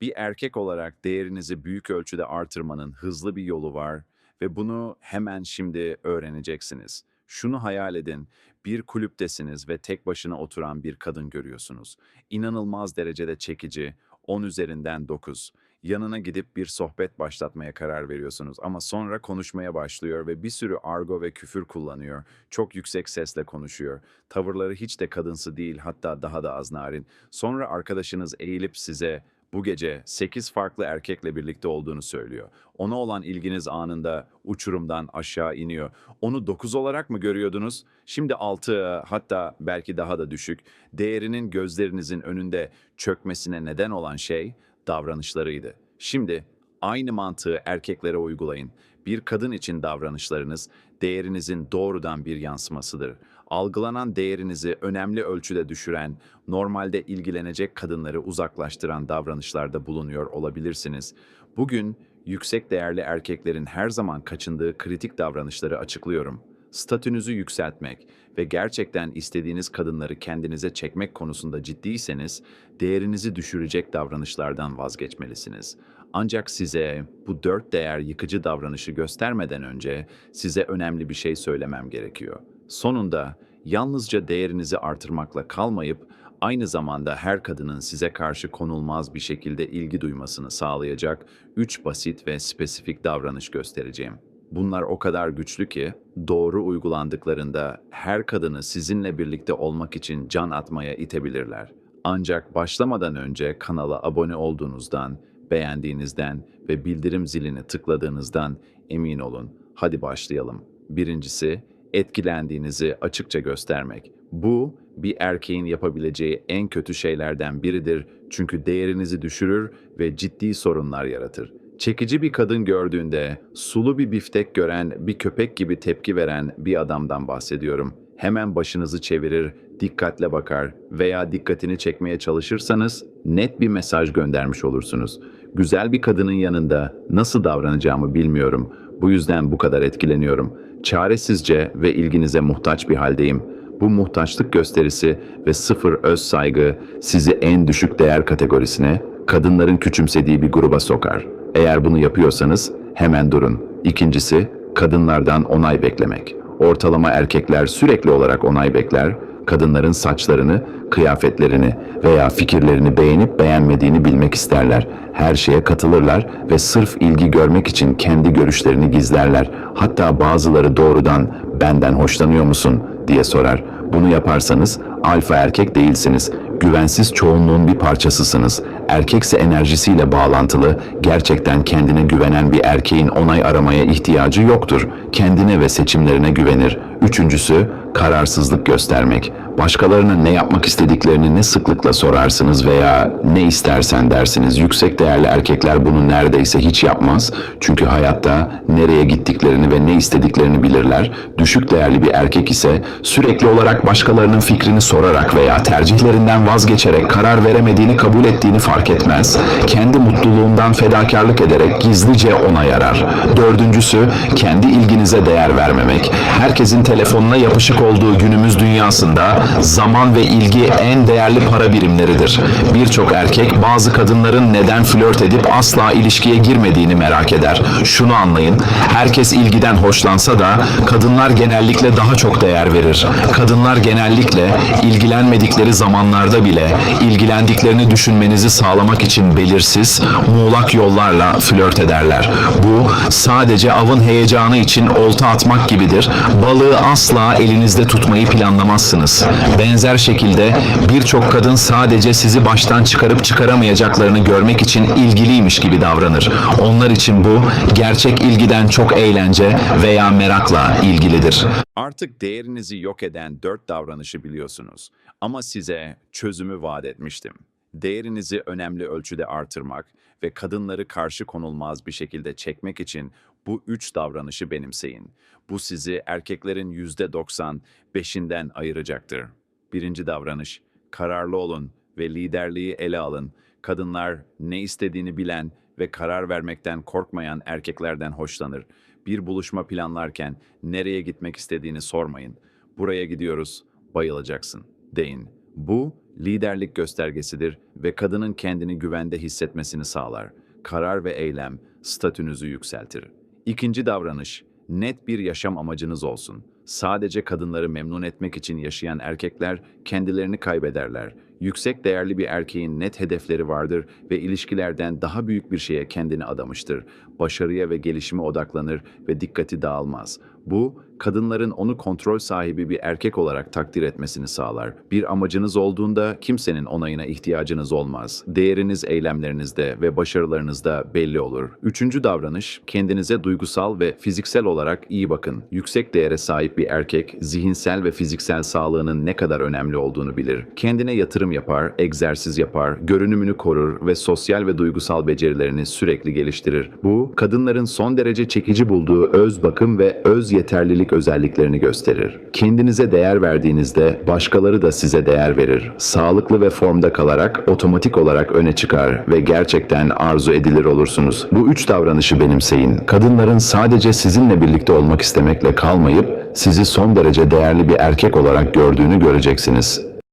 Bir erkek olarak değerinizi büyük ölçüde artırmanın hızlı bir yolu var ve bunu hemen şimdi öğreneceksiniz. Şunu hayal edin, bir kulüptesiniz ve tek başına oturan bir kadın görüyorsunuz. İnanılmaz derecede çekici, 10 üzerinden 9. Yanına gidip bir sohbet başlatmaya karar veriyorsunuz ama sonra konuşmaya başlıyor ve bir sürü argo ve küfür kullanıyor. Çok yüksek sesle konuşuyor. Tavırları hiç de kadınsı değil hatta daha da az narin. Sonra arkadaşınız eğilip size bu gece 8 farklı erkekle birlikte olduğunu söylüyor. Ona olan ilginiz anında uçurumdan aşağı iniyor. Onu 9 olarak mı görüyordunuz? Şimdi 6 hatta belki daha da düşük. Değerinin gözlerinizin önünde çökmesine neden olan şey davranışlarıydı. Şimdi aynı mantığı erkeklere uygulayın. Bir kadın için davranışlarınız değerinizin doğrudan bir yansımasıdır. Algılanan değerinizi önemli ölçüde düşüren, normalde ilgilenecek kadınları uzaklaştıran davranışlarda bulunuyor olabilirsiniz. Bugün yüksek değerli erkeklerin her zaman kaçındığı kritik davranışları açıklıyorum. Statünüzü yükseltmek ve gerçekten istediğiniz kadınları kendinize çekmek konusunda ciddiyseniz, değerinizi düşürecek davranışlardan vazgeçmelisiniz. Ancak size bu dört değer yıkıcı davranışı göstermeden önce size önemli bir şey söylemem gerekiyor. Sonunda yalnızca değerinizi artırmakla kalmayıp aynı zamanda her kadının size karşı konulmaz bir şekilde ilgi duymasını sağlayacak üç basit ve spesifik davranış göstereceğim. Bunlar o kadar güçlü ki doğru uygulandıklarında her kadını sizinle birlikte olmak için can atmaya itebilirler. Ancak başlamadan önce kanala abone olduğunuzdan, beğendiğinizden ve bildirim zilini tıkladığınızdan emin olun. Hadi başlayalım. Birincisi, etkilendiğinizi açıkça göstermek. Bu bir erkeğin yapabileceği en kötü şeylerden biridir çünkü değerinizi düşürür ve ciddi sorunlar yaratır. Çekici bir kadın gördüğünde sulu bir biftek gören, bir köpek gibi tepki veren bir adamdan bahsediyorum. Hemen başınızı çevirir, dikkatle bakar veya dikkatini çekmeye çalışırsanız net bir mesaj göndermiş olursunuz. Güzel bir kadının yanında nasıl davranacağımı bilmiyorum. Bu yüzden bu kadar etkileniyorum. Çaresizce ve ilginize muhtaç bir haldeyim. Bu muhtaçlık gösterisi ve sıfır öz saygı sizi en düşük değer kategorisine, kadınların küçümsediği bir gruba sokar. Eğer bunu yapıyorsanız hemen durun. İkincisi, kadınlardan onay beklemek. Ortalama erkekler sürekli olarak onay bekler, kadınların saçlarını, kıyafetlerini veya fikirlerini beğenip beğenmediğini bilmek isterler. Her şeye katılırlar ve sırf ilgi görmek için kendi görüşlerini gizlerler. Hatta bazıları doğrudan benden hoşlanıyor musun diye sorar. Bunu yaparsanız alfa erkek değilsiniz. Güvensiz çoğunluğun bir parçasısınız. Erkekse enerjisiyle bağlantılı, gerçekten kendine güvenen bir erkeğin onay aramaya ihtiyacı yoktur. Kendine ve seçimlerine güvenir. Üçüncüsü, kararsızlık göstermek. Başkalarına ne yapmak istediklerini ne sıklıkla sorarsınız veya ne istersen dersiniz. Yüksek değerli erkekler bunu neredeyse hiç yapmaz. Çünkü hayatta nereye gittiklerini ve ne istediklerini bilirler. Düşük değerli bir erkek ise sürekli olarak başkalarının fikrini sorarak veya tercihlerinden vazgeçerek karar veremediğini kabul ettiğini fark etmez. Kendi mutluluğundan fedakarlık ederek gizlice ona yarar. Dördüncüsü kendi ilginize değer vermemek. Herkesin telefonuna yapışık olduğu günümüz dünyasında zaman ve ilgi en değerli para birimleridir. Birçok erkek bazı kadınların neden flört edip asla ilişkiye girmediğini merak eder. Şunu anlayın, herkes ilgiden hoşlansa da kadınlar genellikle daha çok değer verir. Kadınlar genellikle ilgilenmedikleri zamanlarda bile ilgilendiklerini düşünmenizi sağlamak için belirsiz, muğlak yollarla flört ederler. Bu sadece avın heyecanı için olta atmak gibidir. Balığı asla elinizde tutmayı planlamazsınız. Benzer şekilde birçok kadın sadece sizi baştan çıkarıp çıkaramayacaklarını görmek için ilgiliymiş gibi davranır. Onlar için bu gerçek ilgiden çok eğlence veya merakla ilgilidir. Artık değerinizi yok eden dört davranışı biliyorsunuz. Ama size çözümü vaat etmiştim. Değerinizi önemli ölçüde artırmak ve kadınları karşı konulmaz bir şekilde çekmek için bu üç davranışı benimseyin. Bu sizi erkeklerin yüzde doksan beşinden ayıracaktır. Birinci davranış, kararlı olun ve liderliği ele alın. Kadınlar ne istediğini bilen ve karar vermekten korkmayan erkeklerden hoşlanır. Bir buluşma planlarken nereye gitmek istediğini sormayın. Buraya gidiyoruz, bayılacaksın deyin. Bu liderlik göstergesidir ve kadının kendini güvende hissetmesini sağlar. Karar ve eylem statünüzü yükseltir. İkinci davranış, net bir yaşam amacınız olsun. Sadece kadınları memnun etmek için yaşayan erkekler kendilerini kaybederler. Yüksek değerli bir erkeğin net hedefleri vardır ve ilişkilerden daha büyük bir şeye kendini adamıştır. Başarıya ve gelişime odaklanır ve dikkati dağılmaz. Bu, kadınların onu kontrol sahibi bir erkek olarak takdir etmesini sağlar. Bir amacınız olduğunda kimsenin onayına ihtiyacınız olmaz. Değeriniz eylemlerinizde ve başarılarınızda belli olur. Üçüncü davranış, kendinize duygusal ve fiziksel olarak iyi bakın. Yüksek değere sahip bir erkek, zihinsel ve fiziksel sağlığının ne kadar önemli olduğunu bilir. Kendine yatırım yapar, egzersiz yapar, görünümünü korur ve sosyal ve duygusal becerilerini sürekli geliştirir. Bu, kadınların son derece çekici bulduğu öz bakım ve öz yeterlilik özelliklerini gösterir. Kendinize değer verdiğinizde başkaları da size değer verir. Sağlıklı ve formda kalarak otomatik olarak öne çıkar ve gerçekten arzu edilir olursunuz. Bu üç davranışı benimseyin. Kadınların sadece sizinle birlikte olmak istemekle kalmayıp sizi son derece değerli bir erkek olarak gördüğünü göreceksiniz.